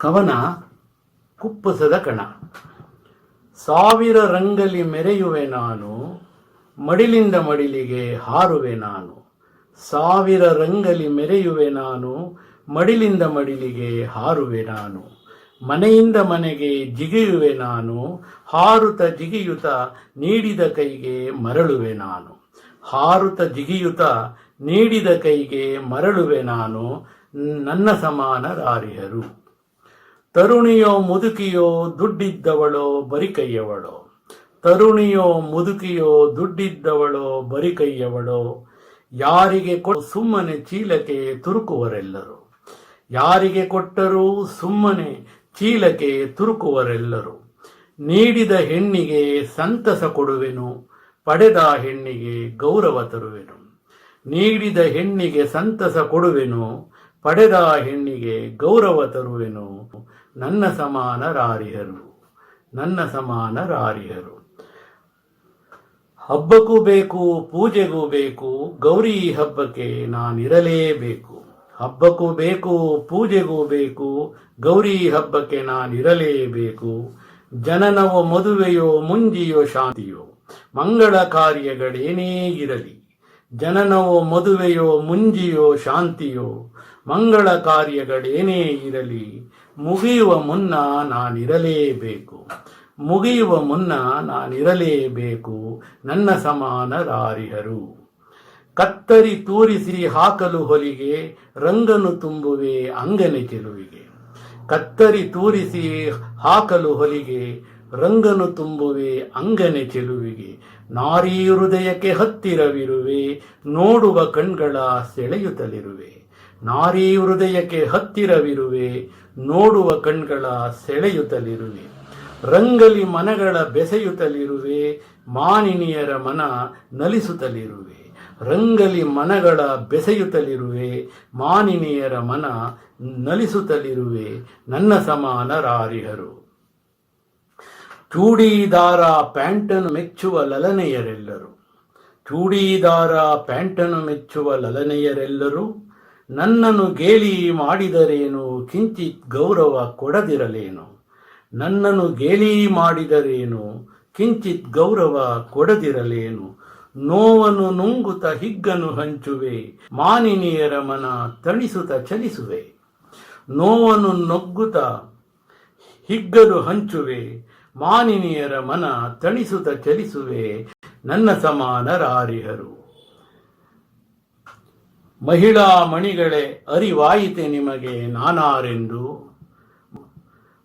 ಕವನ ಕುಪ್ಪಸದ ಕಣ. ಸಾವಿರ ರಂಗಲಿ ಮೆರೆಯುವೆ ನಾನು, ಮಡಿಲಿಂದ ಮಡಿಲಿಗೆ ಹಾರುವೆ ನಾನು. ಸಾವಿರ ರಂಗಲಿ ಮೆರೆಯುವೆ ನಾನು, ಮಡಿಲಿಂದ ಮಡಿಲಿಗೆ ಹಾರುವೆ ನಾನು. ಮನೆಯಿಂದ ಮನೆಗೆ ಜಿಗಿಯುವೆ ನಾನು, ಹಾರುತ ಜಿಗಿಯುತ ನೀಡಿದ ಕೈಗೆ ಮರಳುವೆ ನಾನು. ಹಾರುತ ಜಿಗಿಯುತ ನೀಡಿದ ಕೈಗೆ ಮರಳುವೆ ನಾನು, ನನ್ನ ಸಮಾನ ರಾರಿಹರು ತರುಣಿಯೋ ಮುದುಕಿಯೋ ದುಡ್ಡಿದ್ದವಳೋ ಬರಿಕೈಯವಳೋ. ತರುಣಿಯೋ ಮುದುಕಿಯೋ ದುಡ್ಡಿದ್ದವಳೋ ಬರಿಕೈಯವಳೋ. ಯಾರಿಗೆ ಸುಮ್ಮನೆ ಚೀಲಕ್ಕೆ ತುರುಕುವರೆಲ್ಲರು. ಯಾರಿಗೆ ಕೊಟ್ಟರೂ ಸುಮ್ಮನೆ ಚೀಲಕ್ಕೆ ತುರುಕುವರೆಲ್ಲರು. ನೀಡಿದ ಹೆಣ್ಣಿಗೆ ಸಂತಸ ಕೊಡುವೆನು, ಪಡೆದ ಹೆಣ್ಣಿಗೆ ಗೌರವ ತರುವೆನು. ನೀಡಿದ ಹೆಣ್ಣಿಗೆ ಸಂತಸ ಕೊಡುವೆನು, ಪಡೆದ ಹೆಣ್ಣಿಗೆ ಗೌರವ ತರುವೆನು ನನ್ನ ಸಮಾನ ರಾರಿಹರು ನನ್ನ ಸಮಾನ ರಾರಿಹರು ಹಬ್ಬಕ್ಕೂ ಬೇಕು, ಪೂಜೆಗೂ ಬೇಕು, ಗೌರಿ ಹಬ್ಬಕ್ಕೆ ನಾನಿರಲೇಬೇಕು. ಹಬ್ಬಕ್ಕೂ ಬೇಕು, ಪೂಜೆಗೂ ಬೇಕು, ಗೌರಿ ಹಬ್ಬಕ್ಕೆ ನಾನಿರಲೇಬೇಕು. ಜನನವೋ ಮದುವೆಯೋ, ಮುಂಜಿಯೋ ಶಾಂತಿಯೋ, ಮಂಗಳ ಕಾರ್ಯಗಳೇನೇ ಇರಲಿ. ಜನನವೋ ಮದುವೆಯೋ, ಮುಂಜಿಯೋ ಶಾಂತಿಯೋ, ಮಂಗಳ ಕಾರ್ಯಗಳೇನೇ ಇರಲಿ. ಮುಗಿಯುವ ಮುನ್ನ ನಾನಿರಲೇಬೇಕು. ಮುಗಿಯುವ ಮುನ್ನ ನಾನಿರಲೇಬೇಕು. ನನ್ನ ಸಮಾನರಾರಿಹರು ಕತ್ತರಿ ತೂರಿಸಿ ಹಾಕಲು ಹೊಲಿಗೆ, ರಂಗನು ತುಂಬುವೆ ಅಂಗನೆ ಚೆಲುವಿಗೆ. ಕತ್ತರಿ ತೂರಿಸಿ ಹಾಕಲು ಹೊಲಿಗೆ, ರಂಗನು ತುಂಬುವೆ ಅಂಗನೆ ಚೆಲುವಿಗೆ. ನಾರೀ ಹೃದಯಕ್ಕೆ ಹತ್ತಿರವಿರುವೆ, ನೋಡುವ ಕಣ್ಗಳ ಸೆಳೆಯುತ್ತಲಿರುವೆ. ನಾರೀ ಹೃದಯಕ್ಕೆ ಹತ್ತಿರವಿರುವೆ, ನೋಡುವ ಕಣ್ಗಳ ಸೆಳೆಯುತ್ತಲಿರುವೆ. ರಂಗಲಿ ಮನಗಳ ಬೆಸೆಯುತ್ತಲಿರುವೆ, ಮಾನಿನಿಯರ ಮನ ನಲಿಸುತ್ತಲಿರುವೆ. ರಂಗಲಿ ಮನಗಳ ಬೆಸೆಯುತ್ತಲಿರುವೆ, ಮಾನಿನಿಯರ ಮನ ನಲಿಸುತ್ತಲಿರುವೆ. ನನ್ನ ಸಮಾನ ರಾರಿಹರು. ಚೂಡಿದಾರ ಪ್ಯಾಂಟನ್ನು ಮೆಚ್ಚುವ ಲಲನೆಯರೆಲ್ಲರು. ಚೂಡಿದಾರ ಪ್ಯಾಂಟನ್ನು ಮೆಚ್ಚುವ ಲಲನೆಯರೆಲ್ಲರೂ. ನನ್ನನ್ನು ಗೇಲಿ ಮಾಡಿದರೇನು? ಕಿಂಚಿತ್ ಗೌರವ ಕೊಡದಿರಲೇನು? ನನ್ನನ್ನು ಗೇಲಿ ಮಾಡಿದರೇನು? ಕಿಂಚಿತ್ ಗೌರವ ಕೊಡದಿರಲೇನು? ನೋವನ್ನು ನುಂಗುತ ಹಿಗ್ಗನು ಹಂಚುವೆ, ಮಾನಿನಿಯರ ಮನ ತಣಿಸುತ ಚಲಿಸುವೆ. ನೋವನ್ನು ನೊಗ್ಗುತ ಹಿಗ್ಗಲು ಹಂಚುವೆ, ಮಾನಿನಿಯರ ಮನ ತಣಿಸುತ ಚಲಿಸುವೆ. ನನ್ನ ಸಮಾನ ರಾರಿಹರು ಮಹಿಳಾ ಮಣಿಗಳೇ, ಅರಿವಾಯಿತೆ ನಿಮಗೆ ನಾನಾರೆಂದು.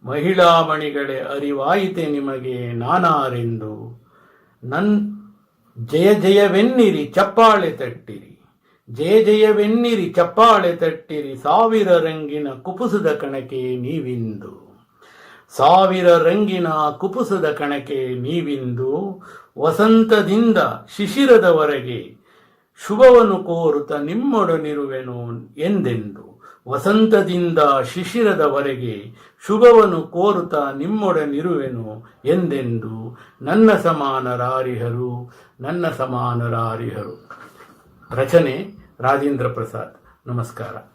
ಮಹಿಳಾ ಮಣಿಗಳೇ, ಅರಿವಾಯಿತೆ ನಿಮಗೆ ನಾನಾರೆಂದು. ನನ್ ಜಯ ಜಯವೆನ್ನಿರಿ, ಚಪ್ಪಾಳೆ ತಟ್ಟಿರಿ. ಜಯ ಜಯವೆನ್ನಿರಿ, ಚಪ್ಪಾಳೆ ತಟ್ಟಿರಿ, ಸಾವಿರ ರಂಗಿನ ಕುಪುಸದ ಕಣಕೆ ನೀವಿಂದು. ಸಾವಿರ ರಂಗಿನ ಕುಪುಸದ ಕಣಕೆ ನೀವಿಂದು. ವಸಂತದಿಂದ ಶಿಶಿರದವರೆಗೆ ಶುಭವನ್ನು ಕೋರುತ್ತ ನಿಮ್ಮೊಡನಿರುವೆನು ಎಂದೆಂದು. ವಸಂತದಿಂದ ಶಿಶಿರದವರೆಗೆ ಶುಭವನ್ನು ಕೋರುತ್ತಾ ನಿಮ್ಮೊಡನಿರುವೆನು ಎಂದೆಂದು. ನನ್ನ ಸಮಾನರಾರಿಹರು ನನ್ನ ಸಮಾನರಾರಿಹರು ರಚನೆ ರಾಜೇಂದ್ರ ಪ್ರಸಾದ್. ನಮಸ್ಕಾರ.